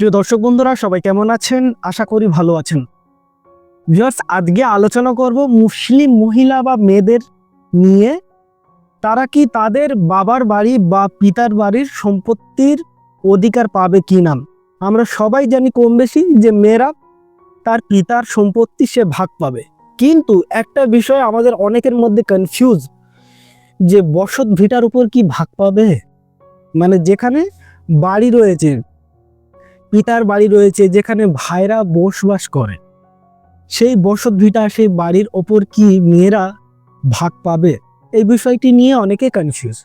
প্রিয় দর্শক বন্ধুরা, সবাই কেমন আছেন? আশা করি ভালো আছেন। ভিউয়ার্স, আজকে আলোচনা করব মুসলিম মহিলা বা মেয়েদের নিয়ে। তারা কি তাদের বাবার বাড়ি বা পিতার বাড়ির সম্পত্তির অধিকার পাবে কি না? আমরা সবাই জানি কম বেশি যে মেয়েরা তার পিতার সম্পত্তি সে ভাগ পাবে। কিন্তু একটা বিষয় আমাদের অনেকের মধ্যে কনফিউজ যে বসত ভিটার উপর কি ভাগ পাবে? মানে যেখানে বাড়ি রয়েছে পিতার বাড়ি রয়েছে, যেখানে ভাইরা বসবাস করে সেই বসত ভিটা সেই বাড়ির ওপর কি মেয়েরা ভাগ পাবে? এই বিষয়টি নিয়ে অনেকে কনফিউজ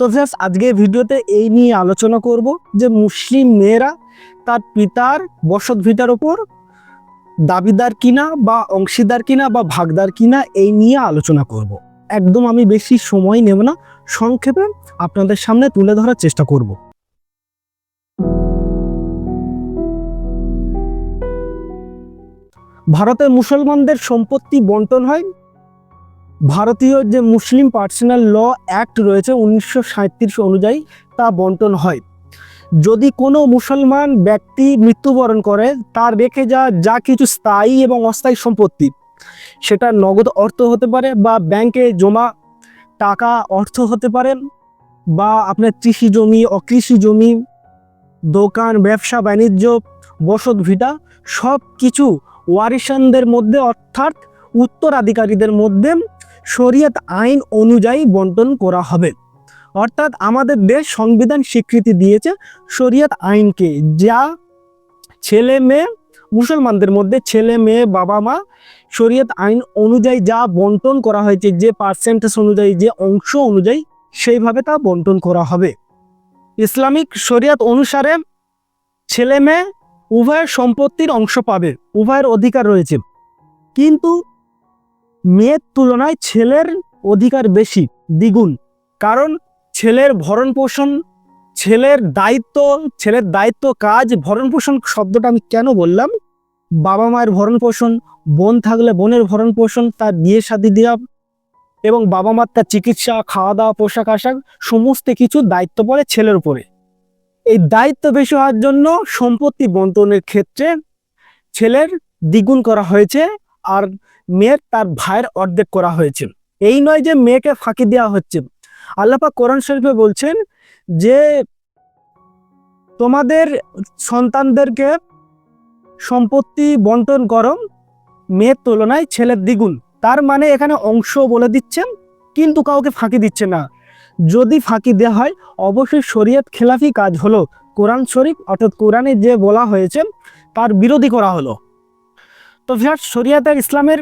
তো ফ্রেন্ডস আজকে ভিডিওতে এই নিয়ে আলোচনা করব যে মুসলিম মেয়েরা তার পিতার বসত ভিটার ওপর দাবিদার কিনা বা অংশীদার কিনা বা ভাগদার কিনা এই নিয়ে আলোচনা করব। একদম আমি বেশি সময় নেব না, সংক্ষেপে আপনাদের সামনে তুলে ধরার চেষ্টা করব। ভারতের মুসলমানদের সম্পত্তি বন্টন হয়। ভারতীয় যে মুসলিম পার্সোনাল ল অ্যাক্ট রয়েছে উনিশশো সাঁইত্রিশ অনুযায়ী তা বন্টন হয়। যদি কোনো মুসলমান ব্যক্তি মৃত্যুবরণ করে তার রেখে যা যা কিছু স্থায়ী এবং অস্থায়ী সম্পত্তি, সেটা নগদ অর্থ হতে পারে বা ব্যাংকে জমা টাকা অর্থ হতে পারে বা আপনার কৃষি জমি, অকৃষি জমি, দোকান, ব্যবসা, বাণিজ্য, বসত, ভিটা সব কিছু ওয়ারিসানদের মধ্যে, অর্থাৎ উত্তরাধিকারীদের মধ্যে শরীয়ত আইন অনুযায়ী বন্টন করা হবে। অর্থাৎ আমাদের দেশ সংবিধান স্বীকৃতি দিয়েছে শরীয়ত আইনকে, যা ছেলে মেয়ে, মুসলমানদের মধ্যে ছেলে মেয়ে, বাবা মা শরীয়ত আইন অনুযায়ী যা বন্টন করা হয়েছে, যে পার্সেন্টেজ অনুযায়ী, যে অংশ অনুযায়ী সেইভাবে তা বন্টন করা হবে। ইসলামিক শরীয়ত অনুসারে ছেলে মেয়ে উভয়ের সম্পত্তির অংশ পাবে, উভয়ের অধিকার রয়েছে। কিন্তু মেয়ের তুলনায় ছেলের অধিকার বেশি, দ্বিগুণ। কারণ ছেলের ভরণ পোষণ ছেলের দায়িত্ব ছেলের দায়িত্ব কাজ ভরণ পোষণ শব্দটা আমি কেন বললাম? বাবা মায়ের ভরণ পোষণ বোন থাকলে বোনের ভরণ পোষণ তার বিয়ে শাদি দেওয়া এবং বাবা মার তার চিকিৎসা, খাওয়া দাওয়া, পোশাক আশাক, সমস্ত কিছু দায়িত্ব পড়ে ছেলের উপরে। এই দায়িত্ব বেশি হওয়ার জন্য সম্পত্তি বন্টনের ক্ষেত্রে ছেলের দ্বিগুণ করা হয়েছে আর মেয়ের তার ভাইয়ের অর্ধেক করা হয়েছে। এই নয় যে মেয়েকে ফাঁকি দেওয়া হচ্ছে। আল্লাপা কোরআন শরীফে বলছেন যে তোমাদের সন্তানদেরকে সম্পত্তি বন্টন করো, মেয়ের তুলনায় ছেলের দ্বিগুণ। তার মানে এখানে অংশ বলে দিচ্ছেন, কিন্তু কাউকে ফাঁকি দিচ্ছে না। যদি ফাঁকি দেওয়া হয়, অবশ্যই শরীয়ত খেলাফি কাজ হলো। কোরআন শরীফ, অর্থাৎ কোরআনে যে বলা হয়েছে, তার বিরোধী করা হলো। তো ভিয়ার শরিয়াতের ইসলামের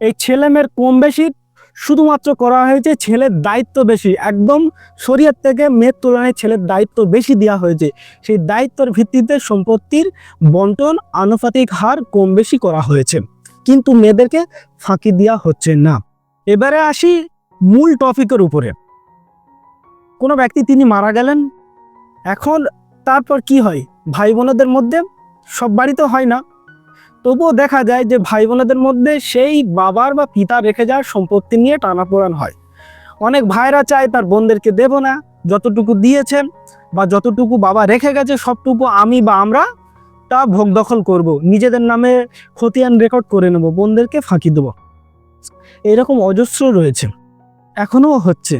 এই ছেলে মেয়ের কম বেশি শুধুমাত্র করা হয়েছে ছেলের দায়িত্ব বেশি। একদম শরীয়ত থেকে মেয়ের তুলনায় ছেলের দায়িত্ব বেশি দেওয়া হয়েছে। সেই দায়িত্বের ভিত্তিতে সম্পত্তির বন্টন, আনুপাতিক হার কম বেশি করা হয়েছে। কিন্তু মেয়েদেরকে ফাঁকি দেওয়া হচ্ছে না। এবারে আসি মূল টপিকের উপরে। কোনো ব্যক্তি তিনি মারা গেলেন, এখন তারপর কি হয়? ভাই বোনদের মধ্যে সব বাড়িতে হয় না। তবুও দেখা যায় যে ভাই বোনদের মধ্যে সেই বাবার বা পিতা রেখে যাওয়ার সম্পত্তি নিয়ে টানাপোড়ান হয়। অনেক ভাইরা চায় তার বোনদেরকে দেব না, যতটুকু দিয়েছেন বা যতটুকু বাবা রেখে গেছে, সবটুকু আমি বা আমরা তা ভোগ দখল করব। নিজেদের নামে খতিয়ান রেকর্ড করে নেব, বোনদেরকে ফাঁকি দেব। এরকম অজস্র রয়েছে। এখনও হচ্ছে।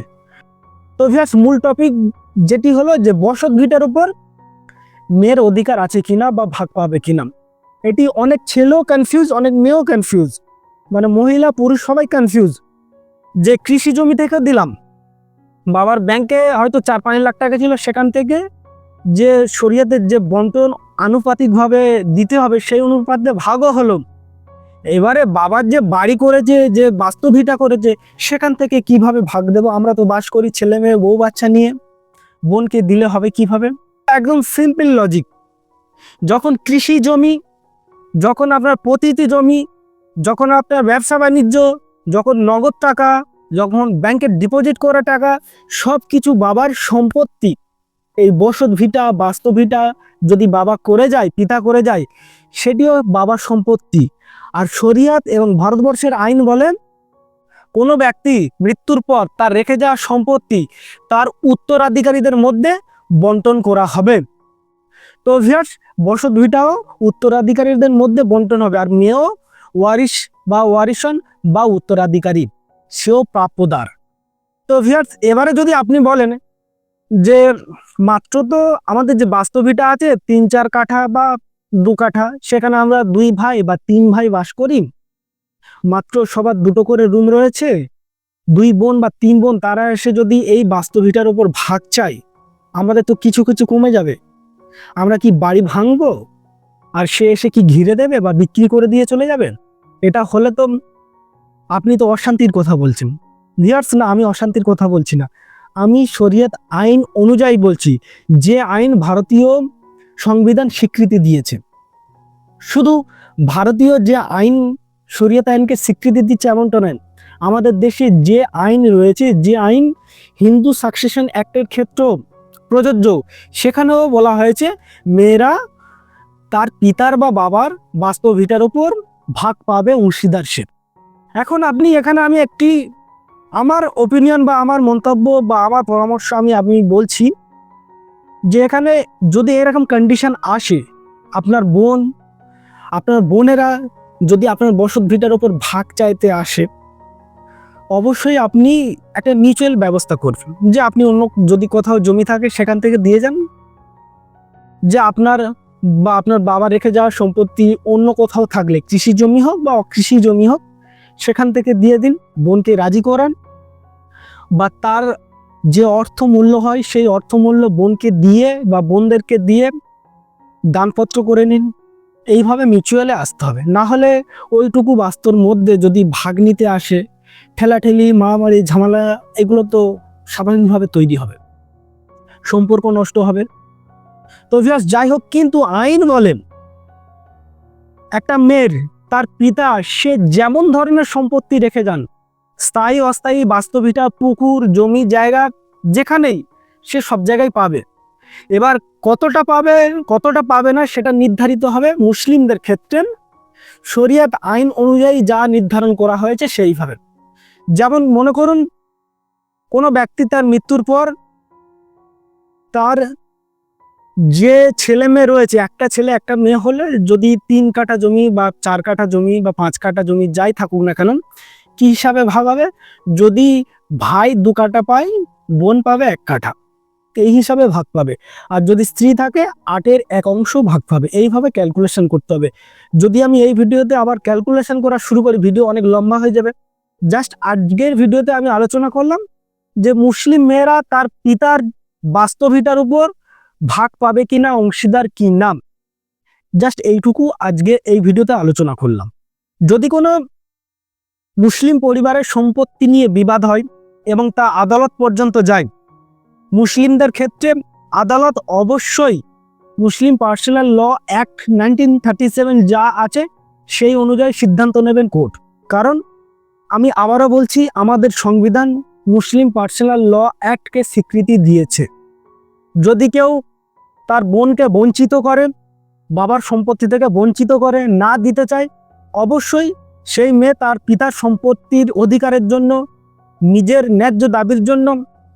তো ভিয়াস মূল টপিক যেটি হলো যে বসত ভিটার উপর মেয়ের অধিকার আছে কিনা বা ভাগ পাবে কিনা। এটি অনেক ছেলেও কনফিউজ অনেক মেয়েও কনফিউজ মানে মহিলা, পুরুষ সবাই কনফিউজ যে কৃষি জমি থেকে দিলাম, বাবার ব্যাংকে হয়তো চার পাঁচ লাখ টাকা ছিল, সেখান থেকে যে শরীয়তের যে বন্টন আনুপাতিকভাবে দিতে হবে, সেই অনুপাতে ভাগও হলো। এবারে বাবার যে বাড়ি করেছে, যে বাস্তবিটা করেছে, সেখান থেকে কীভাবে ভাগ দেব? আমরা তো বাস করি ছেলে মেয়ে, বউ বাচ্চা নিয়ে। বোনকে দিলে হবে কীভাবে? একদম সিম্পল লজিক যখন কৃষি জমি, যখন আপনার প্রতিটি জমি, যখন আপনার ব্যবসা বাণিজ্য, যখন নগদ টাকা, যখন ব্যাংকে ডিপোজিট করা টাকা সব কিছু বাবার সম্পত্তি। এই বসত ভিটা বাস্তব ভিটা যদি বাবা করে যায়, পিতা করে যায়, সেটিও বাবার সম্পত্তি। আর শরিয়াত এবং ভারতবর্ষের আইন বলে কোনো ব্যক্তি মৃত্যুর পর তার রেখে যাওয়া সম্পত্তি তার উত্তরাধিকারীদের মধ্যে বন্টন করা হবে। তো ভিয়ার্স বসত ভিটাও উত্তরাধিকারীদের মধ্যে বন্টন হবে, আর মেয়েও ওয়ারিশ বা ওয়ারিশন বা উত্তরাধিকারী, সেও প্রাপ্যদার। তো ভিয়ার্স এবারে যদি আপনি বলেন যে মাত্র তো আমাদের যে বাস্তবিটা আছে, তিন চার কাঠা বা দু কাঠা, সেখানে আমরা দুই ভাই বা তিন ভাই বাস করি। মাত্র সবার দুটো করে রুম রয়েছে। দুই বোন বা তিন বোন, তারা এসে যদি এই বাস্তবিটার উপর ভাগ চাই আমাদের তো কিছু কিছু কমে যাবে। আমরা কি বাড়ি ভাঙবো? আর সে এসে কি ঘিরে দেবে বা বিক্রি করে দিয়ে চলে যাবে? এটা হলে তো আপনি তো অশান্তির কথা বলছেন। ভিয়ার্স না, আমি অশান্তির কথা বলছি না। আমি শরীয়ত আইন অনুযায়ী বলছি, যে আইন ভারতীয় সংবিধান স্বীকৃতি দিয়েছে। শুধু ভারতীয় যে আইন, শরীয়ত আইনকে স্বীকৃতি দিচ্ছে এমনটা নয়, আমাদের দেশে যে আইন রয়েছে, যে আইন হিন্দু সাকসেশন অ্যাক্টের ক্ষেত্রেও প্রযোজ্য। সেখানেও বলা হয়েছে, মেয়েরা তার পিতার বা বাবার বাস্তব ভিটার উপর ভাগ পাবে অংশীদারশিপ। এখন আপনি এখানে আমি একটি, আমার ওপিনিয়ন বা আমার মন্তব্য বা আমার পরামর্শ আমি আমি বলছি যে এখানে যদি এরকম কন্ডিশন আসে, আপনার বোন, আপনার বোনেরা যদি আপনার বসত ভিটার উপর ভাগ চাইতে আসে, অবশ্যই আপনি একটা মিউচুয়াল ব্যবস্থা করবেন। যে আপনি অন্য যদি কোথাও জমি থাকে সেখান থেকে দিয়ে যান। যে আপনার বা আপনার বাবা রেখে যাওয়া সম্পত্তি অন্য কোথাও থাকলে, কৃষি জমি হোক বা অকৃষি জমি হোক, সেখান থেকে দিয়ে দিন, বোনকে রাজি করান। বা তার যে অর্থ মূল্য হয়, সেই অর্থমূল্য বোনকে দিয়ে বা বোনদেরকে দিয়ে দানপত্র করে নিন। এইভাবে মিউচুয়ালে আসতে হবে। না হলে ওইটুকু বাস্তর মধ্যে যদি ভাগ নিতে আসে, ঠেলাঠেলি, মারামারি, ঝামেলা, এগুলো তো স্বাভাবিকভাবে তৈরি হবে। সম্পর্ক নষ্ট হবে। তো ভিউয়ার্স যাই হোক, কিন্তু আইন বলেন, একটা মেয়ের তার পিতা, সে যেমন ধরনের সম্পত্তি রেখে যান স্থায়ী অস্থায়ী বাস্তবিটা পুকুর, জমি, জায়গা যেখানেই সে সব জায়গায় পাবে। এবার কতটা পাবে কতটা পাবে না সেটা নির্ধারিত হবে মুসলিমদের ক্ষেত্রে। শরিয়াত আইন অনুযায়ী যা নির্ধারণ করা হয়েছে সেইভাবে। যেমন মনে করুন, কোনো ব্যক্তি তার মৃত্যুর পর তার যে ছেলে মেয়ে রয়েছে, একটা ছেলে, একটা মেয়ে হলে যদি তিন কাঠা জমি বা চার কাঠা জমি বা পাঁচ কাঠা জমি যাই থাকুক না কেন কি হিসাবে ভাগ হবে? যদি ভাই দু কাঠা পায়, বোন পাবে এক কাঠা। এই হিসাবে ভাগ পাবে। আর যদি স্ত্রী থাকে, আটের এক অংশ ভাগ পাবে। এইভাবে ক্যালকুলেশন করতে হবে। যদি আমি এই ভিডিওতে আবার ক্যালকুলেশন করা শুরু করি, ভিডিও অনেক লম্বা হয়ে যাবে। জাস্ট আজকের ভিডিওতে আমি আলোচনা করলাম যে মুসলিম মেয়েরা তার পিতার বাস্তবিতার উপর ভাগ পাবে কিনা, অংশীদার কি নাম? জাস্ট এইটুকু আজকে এই ভিডিওতে আলোচনা করলাম। যদি কোনো মুসলিম পরিবারের সম্পত্তি নিয়ে বিবাদ হয় এবং তা আদালত পর্যন্ত যায়। মুসলিমদের ক্ষেত্রে আদালত অবশ্যই মুসলিম personal law act nineteen thirty seven যা আছে সেই অনুযায়ী সিদ্ধান্ত নেবেন কোর্ট। কারণ আমি আবারও বলছি, আমাদের সংবিধান মুসলিম পার্সোনাল ল অ্যাক্টকে স্বীকৃতি দিয়েছে। যদি কেউ তার বোনকে বঞ্চিত করে, বাবার সম্পত্তি থেকে বঞ্চিত করে না দিতে চায়, অবশ্যই সেই মেয়ে তার পিতার সম্পত্তির অধিকারের জন্য, নিজের ন্যায্য দাবির জন্য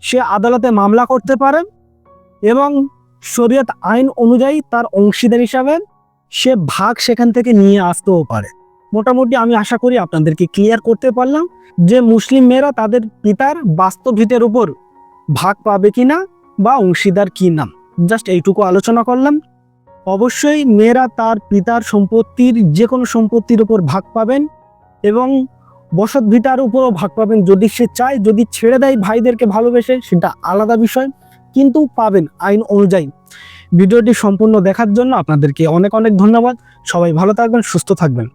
সে আদালতে মামলা করতে পারে এবং শরীয়ত আইন অনুযায়ী তার অংশীদার হিসাবে সে ভাগ সেখান থেকে নিয়ে আসতেও পারে। মোটামুটি আমি আশা করি আপনাদেরকে ক্লিয়ার করতে পারলাম যে মুসলিম মেয়েরা তাদের পিতার বাস্তবিতের উপর ভাগ পাবে কিনা বা অংশীদার কি নাম জাস্ট এইটুকু আলোচনা করলাম। অবশ্যই মেয়েরা তার পিতার সম্পত্তির যে কোনো সম্পত্তির উপর ভাগ পাবেন এবং বসত ভিটার উপরও ভাগ পাবেন। যদি সে চায়, যদি ছেড়ে দেয় ভাইদেরকে ভালোবেসে, সেটা আলাদা বিষয়, কিন্তু পাবেন আইন অনুযায়ী। ভিডিওটি সম্পূর্ণ দেখার জন্য আপনাদেরকে অনেক অনেক ধন্যবাদ। সবাই ভালো থাকবেন, সুস্থ থাকবেন।